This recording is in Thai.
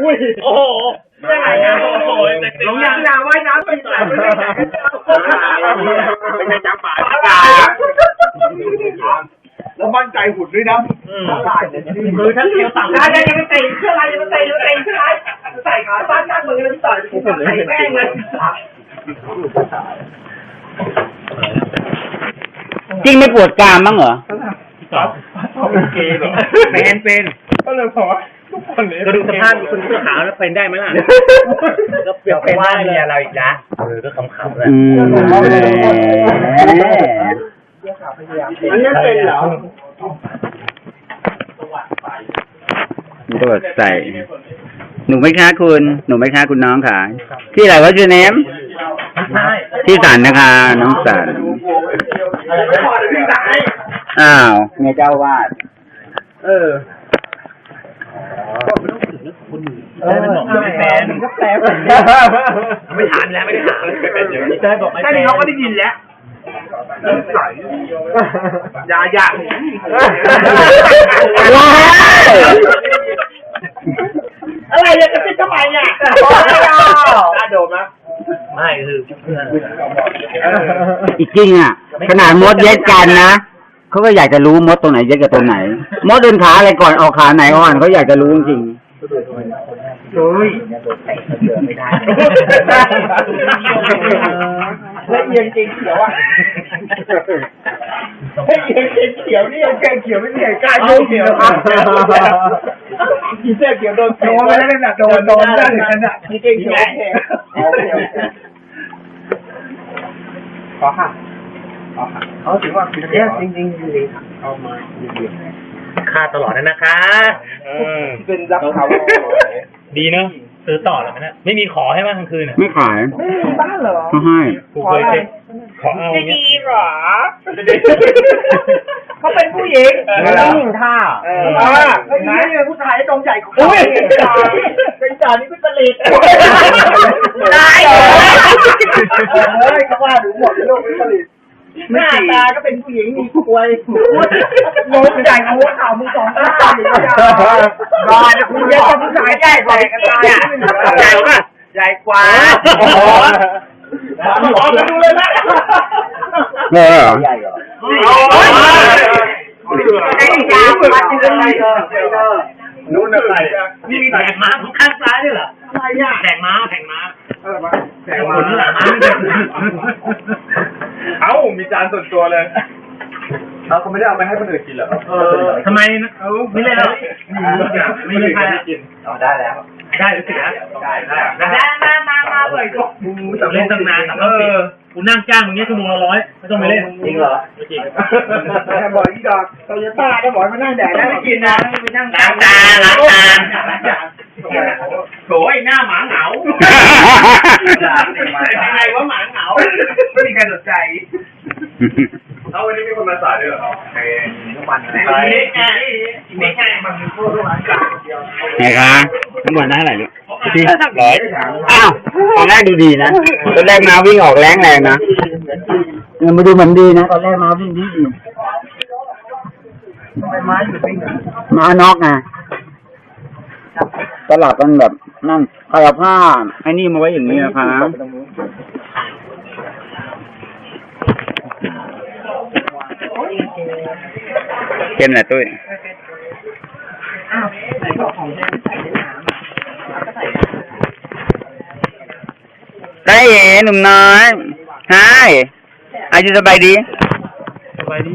อุ้ยโอ้โหได้ไงนะโอ้โหลงยางยาว่ายน้ำไปไหนไม่ได้ไม่ใช่จ้าป่าแล้วมั่นใจหุ่นด้วยนะมือทั้งเอวต่ำได้ยังยังไม่เตะเชื่ออะไรยังไม่เตะยังไม่เตะเชื่ออะไรใส่ขาสั้นข้างมือแล้วต่อยใส่แป้งเลยจริงไม่ปวดกรามบ้างเหรอเกย์เหรอเป็นเป็นก็เลยบอกว่าทุก คนเนี่ยก็ดูสภาพคุณเสื้อขาวแล้วเป็นได้ไหมล่ะก็เปรียบเป็นว่าว่าเลเมียยเราอีกนะเออก็ขำๆเลยอืมอันนี้เป็นเหรอมันก็แบบใส่หนูไหม่ค้าคุณ หนูไหม่ค้าคุณน้องค่ะที่ออะไรวะชื่อเนมใช่ที่สันนะคะ น้องสันไม่พอเลยพี่สายอ้าวเมียเจ้าวาด เออ ได้เป็นบอกไม่เป็นก็แปลเหมือนไม่ถามแล้วไม่ได้ถามไม่เป็นอยู่ได้บอกไม่แค่เป็นนี้เขาก็ได้ยินแล้วอย่าอย่าว้ายอะไรเนี่ยจะเป็นทำไมอะน่าโดนนะไม่คืออีกจริงอะ ขนาดมดเย็ดกันนะ เขาก็อยากจะรู้มดตรงไหนเย็ดกับตรงไหน มดเดินขาอะไรก่อนออกขาไหนอ่อนเขาอยากจะรู้จริงเฮ้ยไม่ได้แล้วเอียงเกงเขียวอะเฮ้ยเอียงเกงเขียวนี่เกงเขียวไม่มีใครกล้ายุ่งเขียวครับกีเสื้อเขียวโดนโดนไปแล้วน่ะโดนโดนนั่นนั่นน่ะกีเกงเขียวโอเคโอเคขอค่ะ ขอค่ะเขาถือว่าคือเนี่ยจริงๆจริงๆเอามาค่าตลอดนะนะคะเป็นรับเขาดีเนอะซื้อต่อแล้วนะไม่มีขอให้มากกลางคืนอะๆไม่ขายบ้าเหรอเขาให้กูเคยเช็คขอเอาจะเงี้ยดีหรอเขาเป็นผู้หญิงผู้หญิงท่าเออไหนเป็นผู้ชายตรงใหญ่ของเขาเป็นจ่านี่เป็นผลิตได้เฮ้ยเขาว่าหนูหมดโลกเป็นผลิต หน้าตาก็เป็นผู้หญิงมีควยโน้ตใหญ่หัวเข่ามึงสองข้างอย่างนี้รอนะคุณเยอะกับผู้ชายใหญ่กว่ากันตายอะใหญ่ป่ะใหญ่กว่าโอ้โหออกมาดูเลยนะเออไอ้ยามาทีละไรเออนู่นอะไรนี่มีแข่งม้าข้างซ้ายด้วยเหรออะไรเนี่ยแข่งม้าแข่งม้าเออมาแข่งม้าหลังเอ้า มีจานส่วนตัวเลยเขาเขาไม่ได้เอาไปให้คนอื่นกินเหรอเออทำไมนะไม่เล่นแล้วไม่เล่นใครกินอ๋อได้แล้ว ได้หรือเสียได้ได้มามามามาบ่อยก็เล่นตั้งนานสามรอบสิกูนั่งจ้างมึงเนี้ยชั่วโมงละร้อยไม่ต้องไปเล่นจริงเหรอไม่จริงแค่บ่อยอีดอกโตโยต้าก็บ่อยมานั่งแดดแล้วไม่กินนะไปนั่งล้างจานล้างจานโถไอ้หน้าหมาเหงายังไงว่าหมาเหงาไม่มีใครสนใจเอาวันนี้มีคนมาสายด้วยเหรอไอ้น้ำมันนี่ไงนี่ไงมันพูดว่าหมาเดียวไงคะ น้ำมันได้เท่าไหร่ลูกที่ร้อยอ้าวตอนแรกดูดีนะตอนแรกมาวิ่งออกแรงแรงนะเออมาดูเหมือนดีนะตอนแรกมาวิ่งดีดีไปไม้อยู่ที่ไหนมานอกไงตลับมันแบบนั่นใครเอาผ้าไอ้นี่มาไว้อย่างนี้นะคะเข้มแหละตุ้ยได้ ได้เอ๋หนุ่มน้อยฮายอายุสบายดี สบายดี